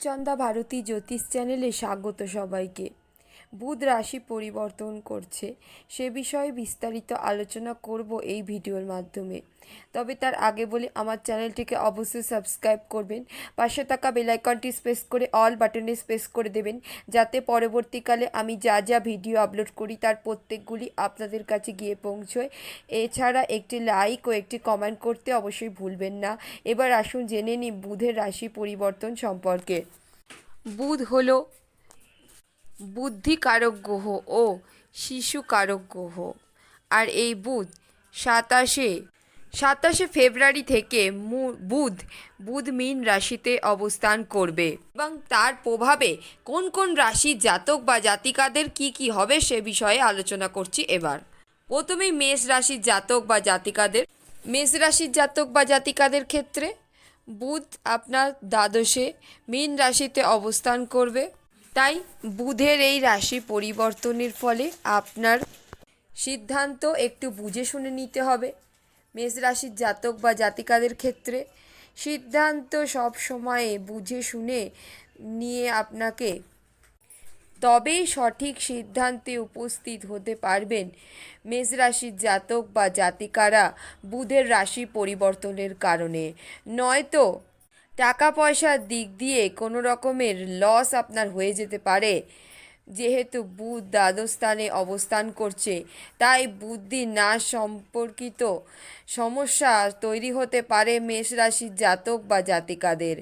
চন্দা ভারতী জ্যোতিষ চ্যানেলে স্বাগত সবাইকে। বুধ রাশি পরিবর্তন করছে। সে বিষয়ে বিস্তারিত আলোচনা করব এই ভিডিওর মাধ্যমে। তবে তার আগে বলি, আমার চ্যানেলটিকে অবশ্যই সাবস্ক্রাইব করবেন। পাশে থাকা বেলাইকনটি স্পেস করে, অল বাটনে স্পেস করে দেবেন। যাতে পরবর্তীকালে আমি যা যা ভিডিও আপলোড করি, তার প্রত্যেকগুলি আপনাদের কাছে গিয়ে পৌঁছয়। এছাড়া একটি লাইক ও একটি কমেন্ট করতে অবশ্যই ভুলবেন না। এবার আসুন জেনে নিই বুধের রাশি পরিবর্তন সম্পর্কে। বুধ হলো বুদ্ধিকারক গ্রহ ও শিশুকারক গ্রহ আর এই বুধ সাতাশে সাতাশে ফেব্রুয়ারি থেকে বুধ বুধ মীন রাশিতে অবস্থান করবে। এবং তার প্রভাবে কোন কোন রাশি জাতক বা জাতিকাদের কি কি হবে সে বিষয়ে আলোচনা করছি এবার। প্রথমেই মেষ রাশির জাতক বা জাতিকাদের। মেষ রাশির জাতক বা জাতিকাদের ক্ষেত্রে বুধ আপনার দ্বাদশে মীন রাশিতে অবস্থান করবে। তাই বুধের এই রাশি পরিবর্তনের ফলে আপনার সিদ্ধান্ত একটু বুঝে শুনে নিতে হবে। মেষ রাশির জাতক বা জাতিকাদের ক্ষেত্রে সিদ্ধান্ত সব সময়ে বুঝে শুনে নিয়ে আপনাকে তবেই সঠিক সিদ্ধান্তে উপস্থিত হতে পারবেন। মেষ রাশির জাতক বা জাতিকারা বুধের রাশি পরিবর্তনের কারণে। নয়তো টাকা পয়সার দিক দিয়ে কোনো রকমের লস আপনার হয়ে যেতে পারে। যেহেতু বুধ দ্বাদশ স্থানে অবস্থান করছে, তাই বুদ্ধি না সম্পর্কিত সমস্যা তৈরি হতে পারে মেষ রাশির জাতক বা জাতিকাদের।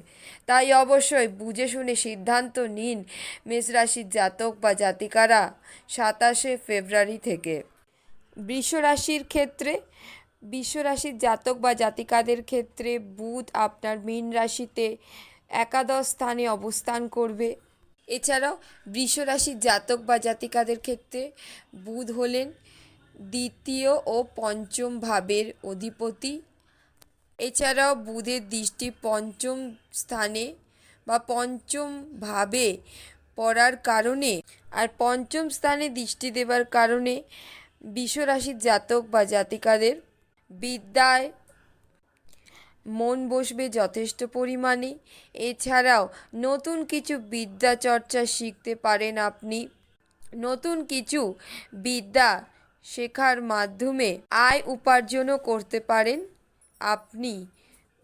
তাই অবশ্যই বুঝে শুনে সিদ্ধান্ত নিন মেষ রাশির জাতক বা জাতিকারা সাতাশে ফেব্রুয়ারি থেকে। বৃষ রাশির ক্ষেত্রে বৃষ রাশির জাতক বা জাতিকাদের ক্ষেত্রে বুধ আপনার মীন রাশিতে একাদশ স্থানে অবস্থান করবে। এছাড়াও বৃষ রাশির জাতক বা জাতিকাদের ক্ষেত্রে বুধ হলেন দ্বিতীয় ও পঞ্চম ভাবের অধিপতি। এছাড়াও বুধের দৃষ্টি পঞ্চম স্থানে বা পঞ্চম ভাবে পড়ার কারণে আর পঞ্চম স্থানে দৃষ্টি দেবার কারণে বিশ্বরাশির জাতক বা জাতিকাদের বিদ্যায় মন বসবে যথেষ্ট পরিমাণে। এছাড়াও নতুন কিছু বিদ্যা চর্চা শিখতে পারেন আপনি। নতুন কিছু বিদ্যা শেখার মাধ্যমে আয় উপার্জনও করতে পারেন আপনি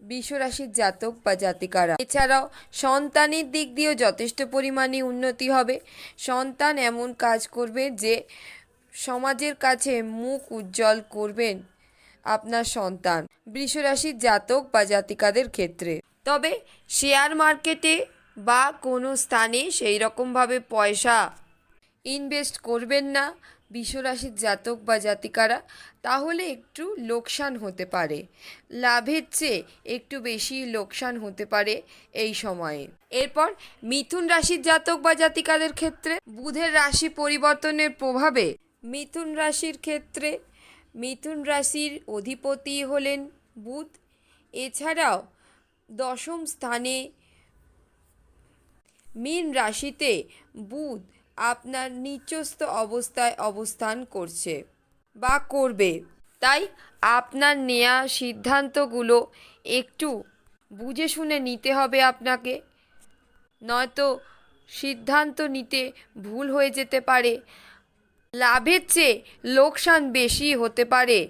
বিশ্বরাশির জাতক বা জাতিকারা। এছাড়াও সন্তানের দিক দিয়েও যথেষ্ট পরিমাণে উন্নতি হবে। সন্তান এমন কাজ করবে যে সমাজের কাছে মুখ উজ্জ্বল করবেন। আপনার সন্তান। বৃষরাশির জাতক বা জাতিকাদের ক্ষেত্রে। তবে শেয়ার মার্কেটে বা কোনো স্থানে সেই রকমভাবে পয়সা ইনভেস্ট করবেন না বিশ্বরাশির জাতক বা জাতিকারা। তাহলে একটু লোকসান হতে পারে। লাভের চেয়ে একটু বেশি লোকসান হতে পারে এই সময়ে। এরপর মিথুন রাশির জাতক বা জাতিকাদের ক্ষেত্রে বুধের রাশি পরিবর্তনের প্রভাবে মিথুন রাশির ক্ষেত্রে মিথুন রাশির অধিপতি হলেন বুধ। এছাড়াও দশম স্থানে মীন রাশিতে বুধ আপনার নিচস্থ অবস্থায় অবস্থান করছে বা করবে। তাই আপনার নেয়া সিদ্ধান্তগুলো একটু বুঝে শুনে নিতে হবে আপনাকে। নয়তো সিদ্ধান্ত নিতে ভুল হয়ে যেতে পারে। লাভের চেয়ে লোকসান বেশি হতে পারে।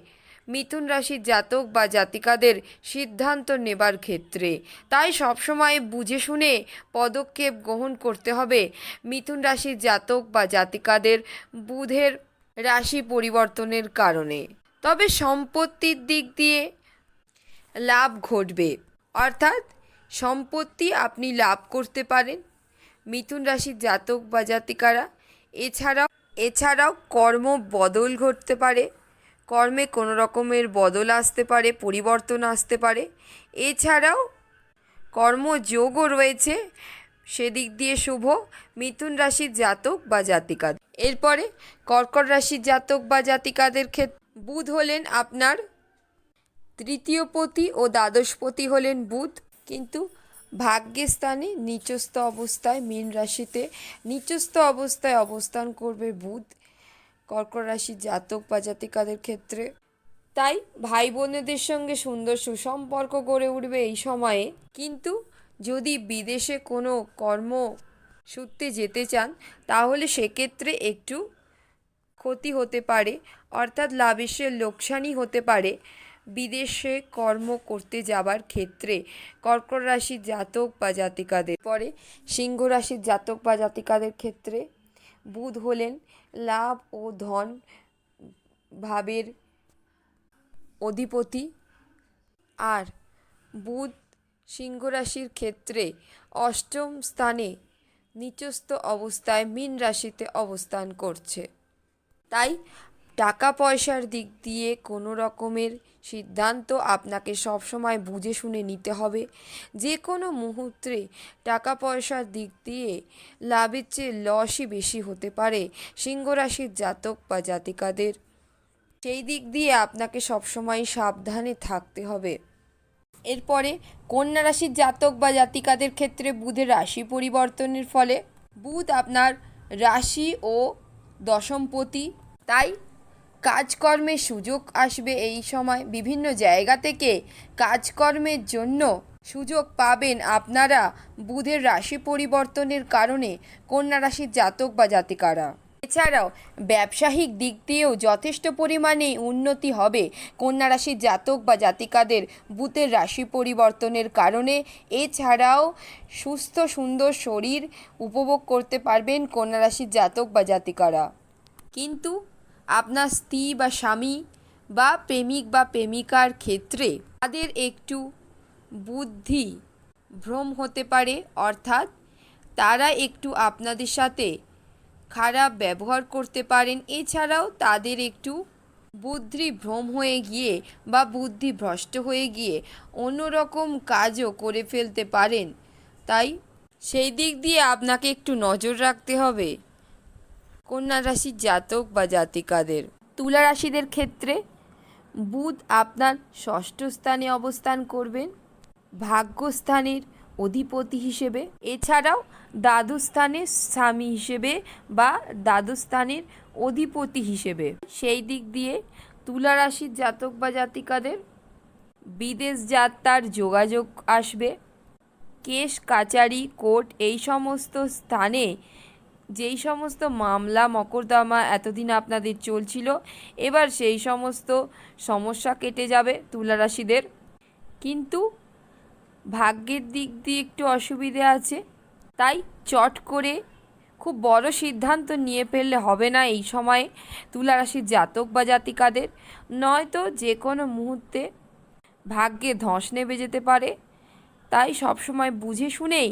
মিথুন রাশির জাতক বা জাতিকাদের সিদ্ধান্ত নেবার ক্ষেত্রে। তাই সবসময় বুঝে শুনে পদক্ষেপ গ্রহণ করতে হবে। মিথুন রাশির জাতক বা জাতিকাদের বুধের রাশি পরিবর্তনের কারণে। তবে সম্পত্তির দিক দিয়ে লাভ ঘটবে। অর্থাৎ সম্পত্তি আপনি লাভ করতে পারেন। মিথুন রাশির জাতক বা জাতিকারা এছাড়াও এছাড়াও কর্ম বদল ঘটতে পারে। কর্মে কোনো রকমের বদল আসতে পারে, পরিবর্তন আসতে পারে। এছাড়াও কর্মযোগও রয়েছে। সেদিক দিয়ে শুভ, মিথুন রাশির জাতক বা জাতিকাদের। এরপরে কর্কট রাশির জাতক বা জাতিকাদের ক্ষেত্রে বুধ হলেন আপনার তৃতীয় পতি ও দ্বাদশপতি হলেন বুধ। কিন্তু ভাগ্যের স্থানে নিচস্থ অবস্থায় মীন রাশিতে নিচস্থ অবস্থায় অবস্থান করবে বুধ, কর্কট রাশির জাতক বা জাতিকাদের ক্ষেত্রে। তাই ভাই বোনেদের সঙ্গে সুন্দর সুসম্পর্ক গড়ে উঠবে এই সময়ে। কিন্তু যদি বিদেশে কোনো কর্ম সূত্রে যেতে চান, তাহলে সেক্ষেত্রে একটু ক্ষতি হতে পারে, অর্থাৎ লাভের লোকসানই হতে পারে। বিদেশে কর্ম করতে যাবার ক্ষেত্রে কর্কট রাশির জাতক বা জাতিকাদের পরে সিংহ রাশির জাতক বা জাতিকাদের ক্ষেত্রে বুধ হলেন লাভ ও ধন ভাবের অধিপতি। আর বুধ সিংহ রাশির ক্ষেত্রে অষ্টম স্থানে নিচস্থ অবস্থায় মীন রাশিতে অবস্থান করছে। তাই টাকা পয়সার দিক দিয়ে কোনো রকমের সিদ্ধান্ত আপনাকে সবসময় বুঝে শুনে নিতে হবে। যে কোনো মুহূর্তে টাকা পয়সার দিক দিয়ে লাভের চেয়ে লসই বেশি হতে পারে সিংহ রাশির জাতক বা জাতিকাদের। সেই দিক দিয়ে আপনাকে সবসময় সাবধানে থাকতে হবে। এরপরে কন্যা রাশির জাতক বা জাতিকাদের ক্ষেত্রে বুধের রাশি পরিবর্তনের ফলে বুধ আপনার রাশি ও দশমপতি তাই কাজকর্মের সুযোগ আসবে এই সময়। বিভিন্ন জায়গা থেকে কাজকর্মের জন্য সুযোগ পাবেন আপনারা। বুধের রাশি পরিবর্তনের কারণে কন্যা রাশির জাতক বা জাতিকারা। এছাড়াও ব্যবসায়িক দিক দিয়েও যথেষ্ট পরিমাণে উন্নতি হবে। কন্যা রাশির জাতক বা জাতিকাদের বুধের রাশি পরিবর্তনের কারণে। এছাড়াও সুস্থ, সুন্দর শরীর উপভোগ করতে পারবেন কন্যা রাশির জাতক বা জাতিকারা। কিন্তু আপনার স্ত্রী বা স্বামী বা প্রেমিক বা প্রেমিকার ক্ষেত্রে তাদের একটু বুদ্ধি ভ্রম হতে পারে, অর্থাৎ তারা একটু আপনাদের সাথে খারাপ ব্যবহার করতে পারেন। এছাড়াও তাদের একটু বুদ্ধি ভ্রম হয়ে গিয়ে বা বুদ্ধি ভ্রষ্ট হয়ে গিয়ে অন্যরকম কাজও করে ফেলতে পারেন। তাই সেই দিক দিয়ে আপনাকে একটু নজর রাখতে হবে। কন্যা রাশির জাতক বা জাতিকাদের। তুলা রাশিদের ক্ষেত্রে বুধ আপনার ষষ্ঠ স্থানে অবস্থান করবেন ভাগ্যস্থানের অধিপতি হিসেবে। এছাড়াও দ্বাদস্থানের স্বামী হিসেবে বা দ্বাদস্থানের অধিপতি হিসেবে। সেই দিক দিয়ে তুলা রাশির জাতক বা জাতিকাদের বিদেশ যাত্রার যোগাযোগ আসবে। কেশ, কাচারি কোর্ট এই সমস্ত স্থানে যেই সমস্ত মামলা, মকদ্দমা এতদিন আপনাদের চলছিল, এবার সেই সমস্ত সমস্যা কেটে যাবে তুলারাশিদের। কিন্তু ভাগ্যের দিক দিয়ে একটু অসুবিধে আছে, তাই চট করে খুব বড় সিদ্ধান্ত নিয়ে ফেললে হবে না এই সময়ে তুলা রাশির জাতক বা জাতিকাদের। নয়তো যে কোনো মুহূর্তে ভাগ্যে ধস নেমে যেতে পারে, তাই সবসময় বুঝে শুনেই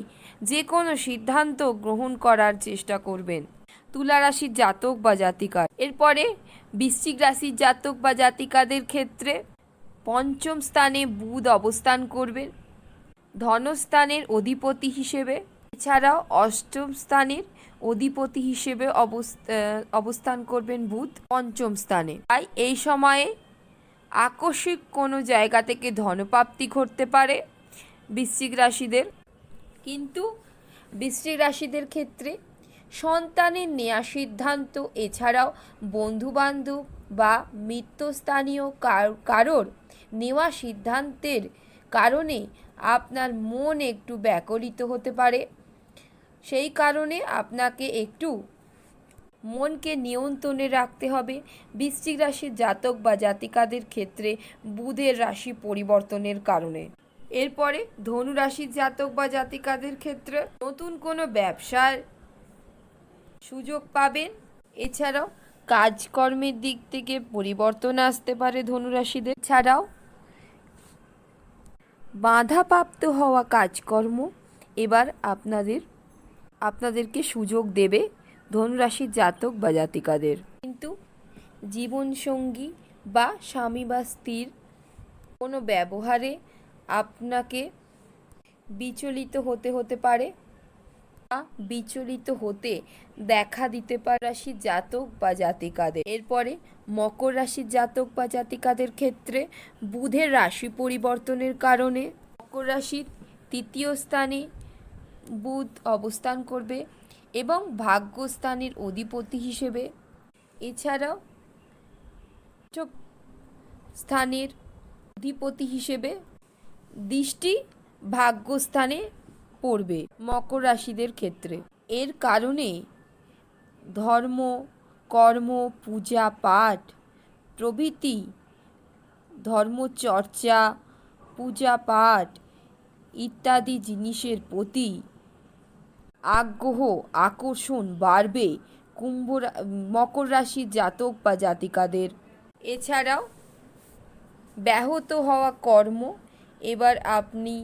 যে কোনো সিদ্ধান্ত গ্রহণ করার চেষ্টা করবেন। তুলা রাশির জাতক বা জাতিকার। এরপরে বৃশ্চিক রাশির জাতক বা জাতিকাদের ক্ষেত্রে পঞ্চম স্থানে বুধ অবস্থান করবেন। ধনস্থানের অধিপতি হিসেবে। এছাড়াও অষ্টম স্থানের অধিপতি হিসেবে অবস্থান করবেন বুধ পঞ্চম স্থানে। তাই এই সময়ে আকস্মিক কোনো জায়গা থেকে ধনপ্রাপ্তি ঘটতে পারে বৃশ্চিক রাশিদের। কিন্তু বৃশ্চিক রাশিদের ক্ষেত্রে সন্তানের নেওয়া সিদ্ধান্ত এছাড়াও বন্ধুবান্ধব বা মিত্রস্থানীয় কারোর নেওয়া সিদ্ধান্তের কারণে আপনার মন একটু ব্যাকুলিত হতে পারে। সেই কারণে আপনাকে একটু মনকে নিয়ন্ত্রণে রাখতে হবে। বৃশ্চিক রাশির জাতক বা জাতিকাদের ক্ষেত্রে বুধের রাশি পরিবর্তনের কারণে। এরপরে ধনুরাশির জাতক বা জাতিকাদের ক্ষেত্রে নতুন কোনো ব্যবসার সুযোগ পাবেন। এছাড়াও কাজকর্মের দিক থেকে পরিবর্তন আসতে পারে ধনুরাশিদের। ছাড়াও বাধাপ্রাপ্ত হওয়া কাজকর্ম এবার আপনাদের, আপনাদেরকে সুযোগ দেবে ধনুরাশির জাতক বা জাতিকাদের। কিন্তু জীবনসঙ্গী বা স্বামী বা স্ত্রীর কোনো ব্যবহারে আপনাকে বিচলিত হতে হতে পারে বিচলিত হতে দেখা দিতে পারে রাশির জাতক বা জাতিকাদের। এরপরে মকর রাশির জাতক বা জাতিকাদের ক্ষেত্রে বুধের রাশি পরিবর্তনের কারণে মকর রাশির তৃতীয় স্থানে বুধ অবস্থান করবে এবং ভাগ্যস্থানের অধিপতি হিসেবে এছাড়াও স্থানের অধিপতি হিসেবে দৃষ্টি ভাগ্যস্থানে পড়বে মকর রাশিদের ক্ষেত্রে। এর কারণে ধর্ম, কর্ম, পূজা, পাঠ, প্রভৃতি, ধর্মচর্চা, পূজা পাঠ ইত্যাদি জিনিসের প্রতি আগ্রহ, আকর্ষণ বাড়বে কুম্ভ মকর রাশির জাতক বা জাতিকাদের। এছাড়াও ব্যাহত হওয়া কর্ম এবার আপনি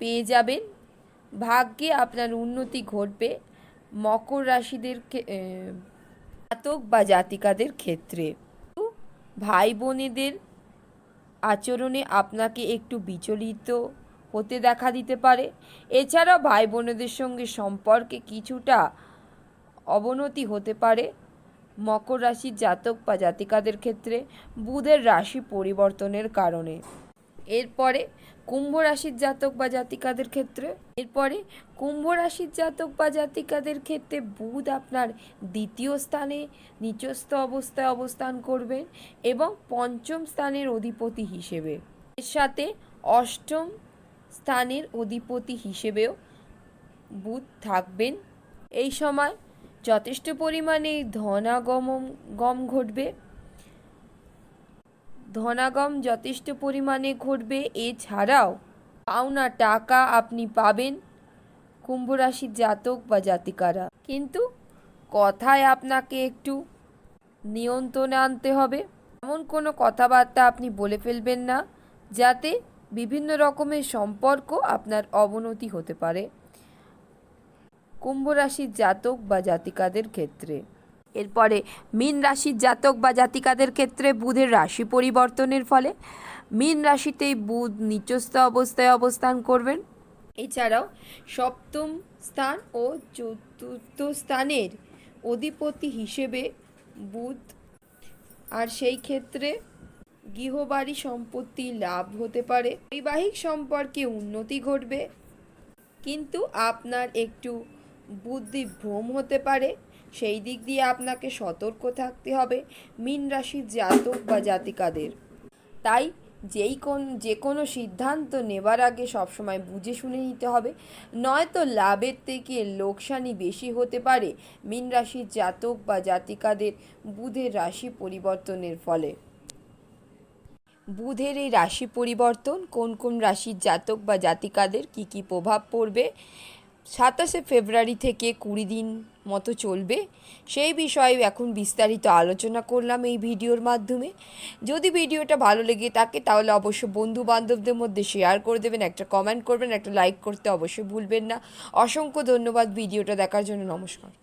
পেয়ে যাবেন। ভাগ্যে আপনার উন্নতি ঘটবে মকর রাশিদের জাতক বা জাতিকাদের ক্ষেত্রে। ভাই বোনেদের আচরণে আপনাকে একটু বিচলিত হতে দেখা দিতে পারে। এছাড়াও ভাই বোনেদের সঙ্গে সম্পর্কে কিছুটা অবনতি হতে পারে। মকর রাশির জাতক বা জাতিকাদের ক্ষেত্রে বুধের রাশি পরিবর্তনের কারণে। এরপরে কুম্ভ রাশির জাতক বা জাতিকাদের ক্ষেত্রে, এরপরে কুম্ভ রাশির জাতক বা জাতিকাদের ক্ষেত্রে বুধ আপনার দ্বিতীয় স্থানে নিচস্থ অবস্থায় অবস্থান করবেন এবং পঞ্চম স্থানের অধিপতি হিসেবে। এর সাথে অষ্টম স্থানের অধিপতি হিসেবেও বুধ থাকবেন। এই সময় যথেষ্ট পরিমাণে ধনাগম গম ঘটবে। ধনাগম যথেষ্ট পরিমাণে ঘটবে। এছাড়াও পাওনা টাকা আপনি পাবেন কুম্ভ রাশির জাতক বা জাতিকারা। কিন্তু কথায় আপনাকে একটু নিয়ন্ত্রণে আনতে হবে। এমন কোনো কথাবার্তা আপনি বলে ফেলবেন না, যাতে বিভিন্ন রকমের সম্পর্ক আপনার অবনতি হতে পারে। কুম্ভ রাশির জাতক বা জাতিকাদের ক্ষেত্রে। এরপরে মীন রাশির জাতক বা জাতিকাদের ক্ষেত্রে বুধের রাশি পরিবর্তনের ফলে মীন রাশিতেই বুধ নিচস্থ অবস্থায় অবস্থান করবেন। এছাড়াও সপ্তম স্থান ও চতুর্থ স্থানের অধিপতি হিসেবে বুধ আর সেই ক্ষেত্রে গৃহবাড়ি সম্পত্তি লাভ হতে পারে। বৈবাহিক সম্পর্কে উন্নতি ঘটবে। কিন্তু আপনার একটু বুদ্ধি ভ্রম হতে পারে, সেই দিক দিয়ে আপনাকে সতর্ক থাকতে হবে মীন রাশির জাতক বা জাতিকাদের। তাই যেই কোন, যে কোনো সিদ্ধান্ত নেবার আগে সবসময় বুঝে শুনে নিতে হবে। নয়তো লাভের থেকে লোকসানি বেশি হতে পারে মীন রাশির জাতক বা জাতিকাদের বুধের রাশি পরিবর্তনের ফলে। বুধের এই রাশি পরিবর্তন কোন কোন রাশির জাতক বা জাতিকাদের কি কি প্রভাব পড়বে? সাতাশে ফেব্রুয়ারি থেকে কুড়ি দিন মতো চলবে। সেই বিষয়ে এখন বিস্তারিত আলোচনা করলাম এই ভিডিওর মাধ্যমে। যদি ভিডিওটা ভালো লেগে থাকে, তাহলে অবশ্যই বন্ধু বান্ধবদের মধ্যে শেয়ার করে দেবেন, একটা কমেন্ট করবেন, একটা লাইক করতে অবশ্যই ভুলবেন না। অসংখ্য ধন্যবাদ ভিডিওটা দেখার জন্য, নমস্কার।